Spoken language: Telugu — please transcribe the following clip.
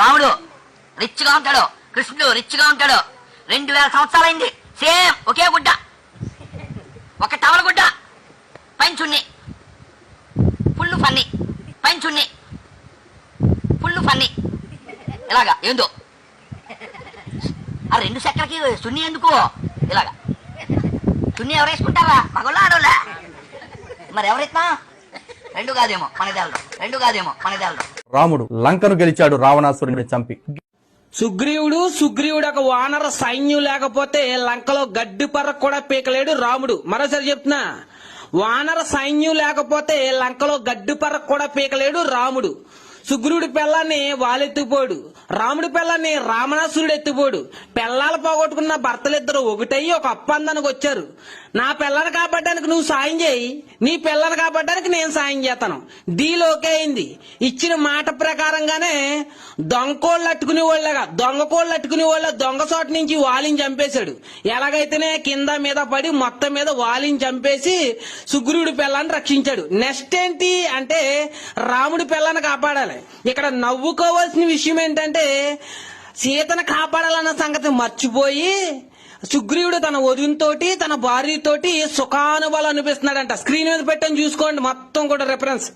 రిచ్గా ఉంటాడు కృష్ణుడు రిచ్గా ఉంటాడు. రెండు వేల సంవత్సరాలైంది. సేమ్ ఒకే గుడ్డ. ఒక టవల గుడ్డ. పైన చున్ని ఫుల్ ఫన్నీ. పైన చున్ని ఫుల్ ఫన్నీ. ఇలాగా ఏందో? ఆ రెండు సెక్కలకి సున్ని ఎందుకు? ఇలాగా సున్ని ఎవరు వేసుకుంటారా మగోళ్ళ ఆడోళ్ళ? మరి ఎవరైతున్నా రెండు కాదేమో మన దేళ్ళు రెండు కాదేమో మన దేళ్ళు రాముడు లంకను గెలిచాడు రావణాసురుడిని చంపి. సుగ్రీవుడు సుగ్రీవుడు ఒక వానర సైన్యం లేకపోతే లంకలో గడ్డి పర్ర కూడా పీకలేడు రాముడు. మరోసారి చెప్తున్నా వానర సైన్యం లేకపోతే లంకలో గడ్డి పర్ర కూడా పీకలేడు రాముడు. సుగ్రుడి పిల్లాన్ని వాళ్ళెత్తిపోడు రాముడి పిల్లాన్ని రామణాసురుడు ఎత్తిపోడు పిల్లలు పోగొట్టుకున్న భర్తలిద్దరు ఒకటయ్యి ఒక అప్పందానికి వచ్చారు. నా పిల్లని కాపాడడానికి నువ్వు సాయం చేయి. నీ పిల్లని కాపాడడానికి నేను సాయం చేస్తాను. డీల్ ఓకే అయింది. ఇచ్చిన మాట ప్రకారంగానే దొంగకోళ్ళు అట్టుకునే వాళ్ళగా దొంగకోళ్ళు అట్టుకునే వాళ్ళ దొంగ చోట నుంచి వాలిని చంపేశాడు. ఎలాగైతేనే కింద మీద పడి మొత్తం మీద వాలిని చంపేసి సుగ్రుడి పిల్లని రక్షించాడు. నెక్స్ట్ ఏంటి అంటే రాముడి పిల్లని కాపాడాలి. ఇక్కడ నవ్వుకోవాల్సిన విషయం ఏంటంటే సీతను కాపాడాలన్న సంగతి మర్చిపోయి సుగ్రీవుడు తన వదినతోటి తన భార్యతోటి సుఖానుభవాలు అనిపిస్తున్నాడంట స్క్రీన్ మీద పెట్టని చూసుకోండి మొత్తం కూడా రెఫరెన్స్